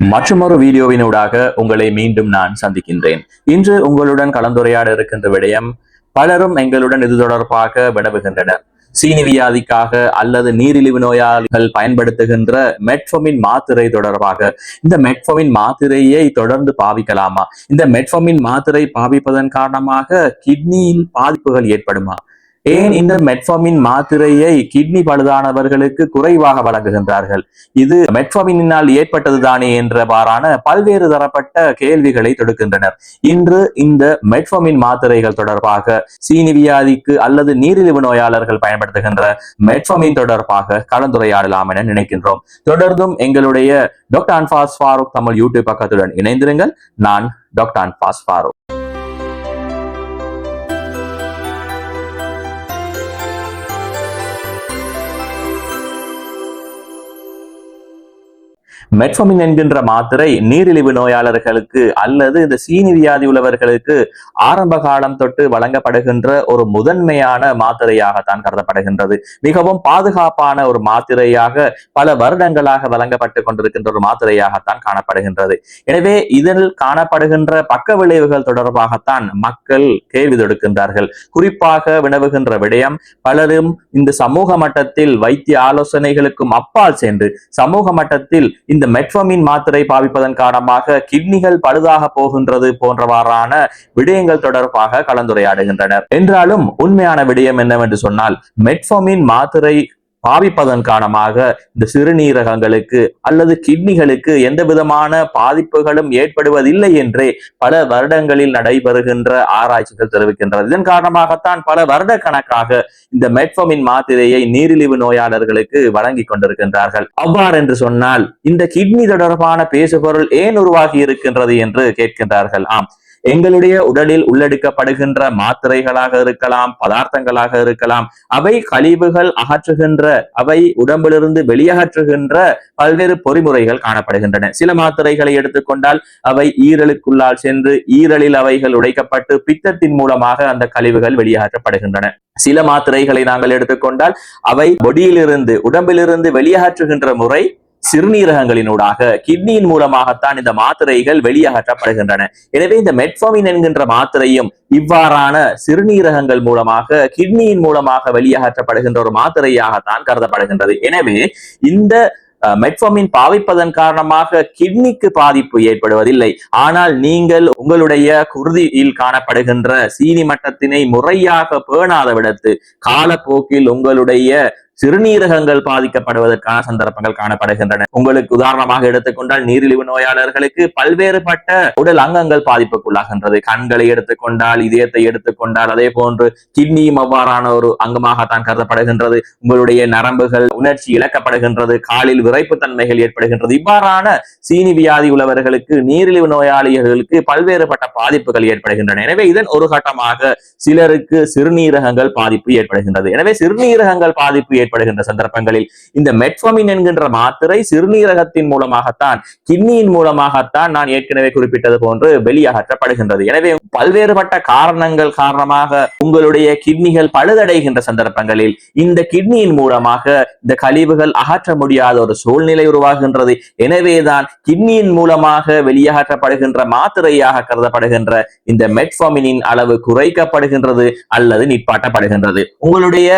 மற்றொரு வீடியோவினூடாக உங்களை மீண்டும் நான் சந்திக்கின்றேன். இன்று உங்களுடன் கலந்துரையாட இருக்கின்ற விடயம் பலரும் எங்களுடன் இது தொடர்பாக வினவுகின்றனர். சீனி வியாதிக்காக அல்லது நீரிழிவு நோயாளிகள் பயன்படுத்துகின்ற மெட்ஃபோமின் மாத்திரை தொடர்பாக. இந்த மெட்ஃபோமின் மாத்திரையை தொடர்ந்து பாவிக்கலாமா? இந்த மெட்ஃபோமின் மாத்திரை பாவிப்பதன் காரணமாக கிட்னியில் பாதிப்புகள் ஏற்படுமா? ஏன் இந்த மெட்ஃபாமின் மாத்திரையை கிட்னி பழுதானவர்களுக்கு குறைவாக வழங்குகின்றார்கள்? இது மெட்ஃபாமினால் ஏற்பட்டதுதானே என்றவாறான பல்வேறு தரப்பட்ட கேள்விகளை தொடுக்கின்றனர். இன்று இந்த மெட்ஃபாமின் மாத்திரைகள் தொடர்பாக சீனி வியாதிக்கு அல்லது நீரிழிவு நோயாளர்கள் பயன்படுத்துகின்ற மெட்ஃபாமின் தொடர்பாக கலந்துரையாடலாம் என நினைக்கின்றோம். தொடர்ந்தும் எங்களுடைய டாக்டர் அன்பாஸ் ஃபாரூக் தமிழ் யூடியூப் பக்கத்துடன் இணைந்திருங்கள். நான் டாக்டர் அன்பாஸ் ஃபாரூக் மெட்ஃபமின் என்கின்ற மாத்திரை நீரிழிவு நோயாளர்களுக்கு அல்லது இந்த சீனி வியாதி உள்ளவர்களுக்கு ஆரம்ப காலம் தொட்டு வழங்கப்படுகின்ற ஒரு முதன்மையான மாத்திரையாகத்தான் கருதப்படுகின்றது. மிகவும் பாதுகாப்பான ஒரு மாத்திரையாக பல வருடங்களாக வழங்கப்பட்டு கொண்டிருக்கின்ற ஒரு மாத்திரையாகத்தான் காணப்படுகின்றது. எனவே இதில் காணப்படுகின்ற பக்க விளைவுகள் தொடர்பாகத்தான் மக்கள் கேள்வி தொடுக்கின்றார்கள். குறிப்பாக வினவுகின்ற விடயம் பலரும் இந்த சமூக மட்டத்தில் வைத்திய ஆலோசனைகளுக்கும் அப்பால் சென்று சமூக மட்டத்தில் இந்த மெட்ஃபமின் மாத்திரை பாவிப்பதன் காரணமாக கிட்னிகள் பழுதாக போகின்றது போன்றவாறான விடயங்கள் தொடர்பாக கலந்துரையாடுகின்றனர். என்றாலும் உண்மையான விடயம் என்னவென்று சொன்னால் மெட்ஃபமின் மாத்திரை பாவிப்பதன் காரணமாக இந்த சிறுநீரகங்களுக்கு அல்லது கிட்னிகளுக்கு எந்த விதமான பாதிப்புகளும் ஏற்படுவதில்லை என்றே பல வருடங்களில் நடைபெறுகின்ற ஆராய்ச்சிகள் தெரிவிக்கின்றது இதன் காரணமாகத்தான் பல வருட கணக்காக இந்த மெட்ஃபமின் மாத்திரையை நீரிழிவு நோயாளர்களுக்கு வழங்கி கொண்டிருக்கின்றார்கள். அவ்வாறு என்று சொன்னால் இந்த கிட்னி தொடர்பான பேசுபொருள் ஏன் உருவாகி இருக்கின்றது என்று கேட்கின்றார்கள். ஆம் எங்களுடைய உடலில் உள்ளெடுக்கப்படுகின்ற மாத்திரைகளாக இருக்கலாம் பதார்த்தங்களாக இருக்கலாம் அவை கழிவுகள் அகற்றுகின்ற அவை உடம்பிலிருந்து வெளியகற்றுகின்ற பல்வேறு பொறிமுறைகள் காணப்படுகின்றன. சில மாத்திரைகளை எடுத்துக்கொண்டால் அவை ஈரலுக்குள்ளால் சென்று ஈரலில் அவைகள் உடைக்கப்பட்டு பித்தத்தின் மூலமாக அந்த கழிவுகள் வெளியேற்றப்படுகின்றன சில மாத்திரைகளை நாங்கள் எடுத்துக்கொண்டால் அவை பொடியிலிருந்து உடம்பிலிருந்து வெளியேற்றுகின்ற முறை சிறுநீரகங்களினூடாக கிட்னியின் மூலமாகத்தான் இந்த மாத்திரைகள் வெளியகற்றப்படுகின்றன. எனவே இந்த மெட்ஃபாமின் என்கின்ற மாத்திரையும் இவ்வாறான சிறுநீரகங்கள் மூலமாக கிட்னியின் மூலமாக வெளியகற்றப்படுகின்ற ஒரு மாத்திரையாகத்தான் கருதப்படுகின்றது. எனவே இந்த மெட்ஃபாமின் பாவிப்பதன் காரணமாக கிட்னிக்கு பாதிப்பு ஏற்படுவதில்லை. ஆனால் நீங்கள் உங்களுடைய குருதியில் காணப்படுகின்ற சீனி மட்டத்தினை முறையாக பேணாத விடத்து காலப்போக்கில் உங்களுடைய சிறுநீரகங்கள் பாதிக்கப்படுவதற்கான சந்தர்ப்பங்கள் காணப்படுகின்றன. உங்களுக்கு உதாரணமாக எடுத்துக்கொண்டால் நீரிழிவு நோயாளர்களுக்கு பல்வேறுபட்ட உடல் அங்கங்கள் பாதிப்புக்குள்ளாகின்றது. கண்களை எடுத்துக்கொண்டால் இதயத்தை எடுத்துக்கொண்டால் அதே போன்று கிட்னியும் அவ்வாறான ஒரு அங்கமாகத்தான் கருதப்படுகின்றது. உங்களுடைய நரம்புகள் உணர்ச்சி இழக்கப்படுகின்றது. காலில் விரைப்பு தன்மைகள் ஏற்படுகின்றது. இவ்வாறான சீனி வியாதி உள்ளவர்களுக்கு நீரிழிவு நோயாளிகளுக்கு பல்வேறுபட்ட பாதிப்புகள் ஏற்படுகின்றன. எனவே இதன் ஒரு கட்டமாக சிலருக்கு சிறுநீரகங்கள் பாதிப்பு ஏற்படுகின்றது. எனவே சிறுநீரகங்கள் பாதிப்பு ஏற்படுகின்ற சந்தர்ப்பங்களில். இந்த மெட்ஃபமின் என்கின்ற மாத்திரை சிறுநீரகத்தின் மூலமாகத்தான் கிட்னியின் மூலமாகத்தான் நான் ஏற்கனவே குறிப்பிட்டது போன்று வெளியகற்றப்படுகின்றது. எனவே பல்வேறுபட்ட காரணங்கள் காரணமாக உங்களுடைய கிட்னிகள் பழுதடைகின்ற சந்தர்ப்பங்களில் இந்த கிட்னியின் மூலமாக இந்த கழிவுகள் அகற்ற முடியாத ஒரு சூழ்நிலை உருவாகின்றது. எனவேதான் கிட்னியின் மூலமாக வெளியகற்றப்படுகின்ற மாத்திரையாக கருதப்படுகின்ற இந்த மெட்ஃபாமினின் அளவு குறைக்கப்படுகின்றது அல்லது நிப்பாட்டப்படுகின்றது. உங்களுடைய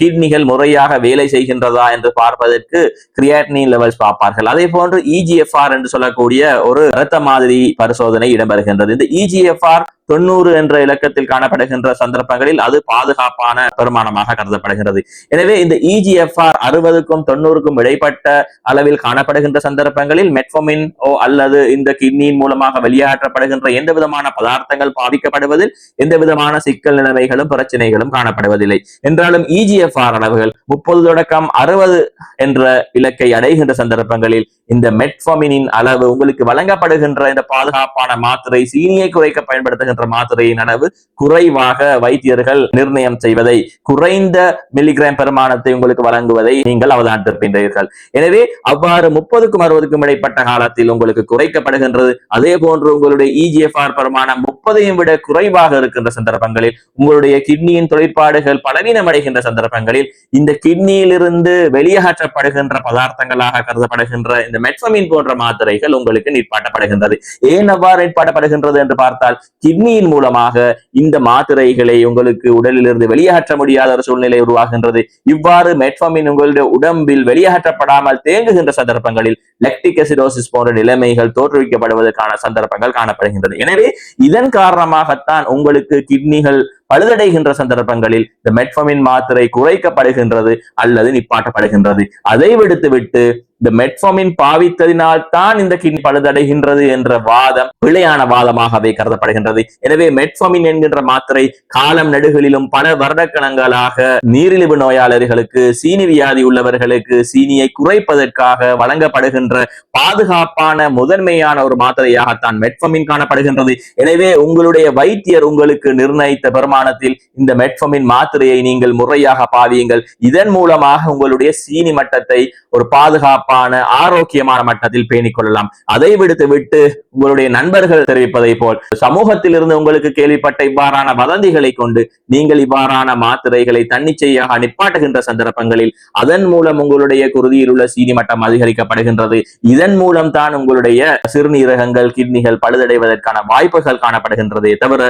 கிட்னிகள் முறையாக வேலை செய்கின்றதா என்று பார்ப்பதற்கு கிரியாட்டினின் லெவல்ஸ் பார்ப்பார்கள். அதே போன்று இஜிஎஃப்ஆர் என்று சொல்லக்கூடிய ஒரு இரத்த மாதிரி பரிசோதனை இடம்பெறுகின்றது. இந்த இஜிஎஃப்ஆர் தொண்ணூறு என்ற இலக்கத்தில் காணப்படுகின்ற சந்தர்ப்பங்களில் அது பாதுகாப்பான பெருமானமாக கருதப்படுகிறது. எனவே இந்த இஜிஎஃப்ஆர் அறுபதுக்கும் தொண்ணூறுக்கும் இடைப்பட்ட அளவில் காணப்படுகின்ற சந்தர்ப்பங்களில் மெட்ஃபோமின் ஓ அல்லது இந்த கிட்னியின் மூலமாக வெளியேற்றப்படுகின்ற எந்த விதமான பதார்த்தங்கள் பாதிக்கப்படுவதில் எந்த விதமான சிக்கல் நிலைமைகளும் பிரச்சனைகளும் காணப்படுவதில்லை. என்றாலும் இஜிஎஃப்ஆர் அளவுகள் முப்பது தொடக்கம் அறுபது என்ற இலக்கை அடைகின்ற சந்தர்ப்பங்களில் இந்த மெட்ஃபோமினின் அளவு உங்களுக்கு வழங்கப்படுகின்ற இந்த பாதுகாப்பான மாத்திரை சீனியை குறைக்க பயன்படுத்துகின்ற என்ற மாத்திரையின் அளவு குறைவாக வைத்தியர்கள் நிர்ணயம் செய்வதை குறைந்த மில்லிகிராம் பெருமானத்தை உங்களுக்கு வழங்குவதை நீங்கள் அவதானித்திருக்கின்றீர்கள். எனவே அவ்வாறு முப்பதுக்கும் அறுபதுக்கும் இடைப்பட்ட காலத்தில் உங்களுக்கு குறைக்கப்படுகின்றது. அதே போன்று உங்களுடைய இஜிஎஃப்ஆர் பெருமானம் முப்பதையும் விட குறைவாக இருக்கின்ற சந்தர்ப்பங்களில் உங்களுடைய கிட்னியின் தொழிற்பாடுகள் பலவீனம் அடைகின்ற சந்தர்ப்பங்களில் இந்த கிட்னியிலிருந்து வெளியேற்றப்படுகின்ற பதார்த்தங்களாக கருதப்படுகின்ற இந்த மெட்ஃபமின் போன்ற மாத்திரைகள் உங்களுக்கு நிற்பாட்டப்படுகின்றது. ஏன் அவ்வாறு நிற்பாட்டப்படுகின்றது என்று பார்த்தால் கிட்னி கிட்னியின் மூலமாக இந்த மாத்திரைகளை உங்களுக்கு உடலிலிருந்து வெளியேற்ற முடியாத ஒரு சூழ்நிலை உருவாகின்றது. இவ்வாறு மெட்ஃபமின் உங்களுடைய உடம்பில் வெளியேற்றப்படாமல் தேங்குகின்ற சந்தர்ப்பங்களில் லெக்டிக் அசிடோசிஸ் போன்ற நிலைமைகள் தோற்றுவிக்கப்படுவதற்கான சந்தர்ப்பங்கள் காணப்படுகின்றது. எனவே இதன் காரணமாகத்தான் உங்களுக்கு கிட்னிகள் பழுதடைகின்ற சந்தர்ப்பங்களில் இந்த மெட்ஃபமின் மாத்திரை குறைக்கப்படுகின்றது அல்லது நிப்பாட்டப்படுகின்றது. அதை விடுத்துவிட்டு இந்த மெட்ஃபமின் பாவித்ததினால் தான் இந்த கிட்னி பழுதடைகின்றது என்ற வாதம் பிழையான வாதமாகவே கருதப்படுகின்றது. எனவே மெட்ஃபமின் என்கின்ற மாத்திரை காலம் நெடுகளிலும் பல வருடக்கணங்களாக நீரிழிவு நோயாளர்களுக்கு சீனி வியாதி உள்ளவர்களுக்கு சீனியை குறைப்பதற்காக வழங்கப்படுகின்ற பாதுகாப்பான முதன்மையான ஒரு மாத்திரையாகத்தான் மெட்ஃபமின் காணப்படுகின்றது. எனவே உங்களுடைய வைத்தியர் உங்களுக்கு நிர்ணயித்த பெருமானத்தில் இந்த மெட்ஃபமின் மாத்திரையை நீங்கள் முறையாக பாவியுங்கள். இதன் மூலமாக உங்களுடைய சீனி மட்டத்தை ஒரு பாதுகாப்பான ஆரோக்கியமான மட்டத்தில் பேணிக் கொள்ளலாம். அதை விடுத்து விட்டு உங்களுடைய நண்பர்கள் தெரிவிப்பதை போல் சமூகத்தில் இருந்து உங்களுக்கு கேள்விப்பட்ட இவ்வாறான வதந்திகளை கொண்டு நீங்கள் இவ்வாறான மாத்திரைகளை தன்னிச்சையாக நிப்பாட்டுகின்ற சந்தர்ப்பங்களில் அதன் மூலம் உங்களுடைய குருதியில் உள்ள சீனி மட்டம் அதிகரிக்கப்படுகின்றது. இதன் மூலம் தான் உங்களுடைய சிறுநீரகங்கள் கிட்னிகள் பழுதடைவதற்கான வாய்ப்புகள் காணப்படுகின்றதே தவிர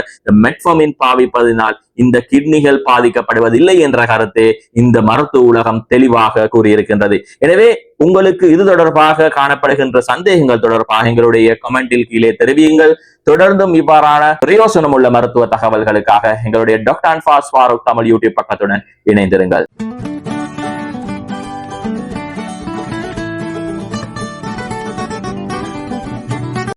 மெட்ஃபோமின் பாவிப்பது பாவிப்பதினால் இந்த கிட்னிகள் பாதிக்கப்படுவதில்லை என்ற கருத்தை இந்த மருத்துவ உலகம் தெளிவாக கூறியிருக்கின்றது. எனவே உங்களுக்கு இது தொடர்பாக காணப்படுகின்ற சந்தேகங்கள் தொடர்பாக எங்களுடைய கமெண்டில் கீழே தெரிவியுங்கள். தொடர்ந்தும் இவ்வாறான பிரயோசனம் உள்ள மருத்துவ தகவல்களுக்காக எங்களுடைய டாக்டர் ஃபாஸ் ஃபாரூக் தமிழ் யூடியூப் பக்கத்துடன் இணைந்திருங்கள்.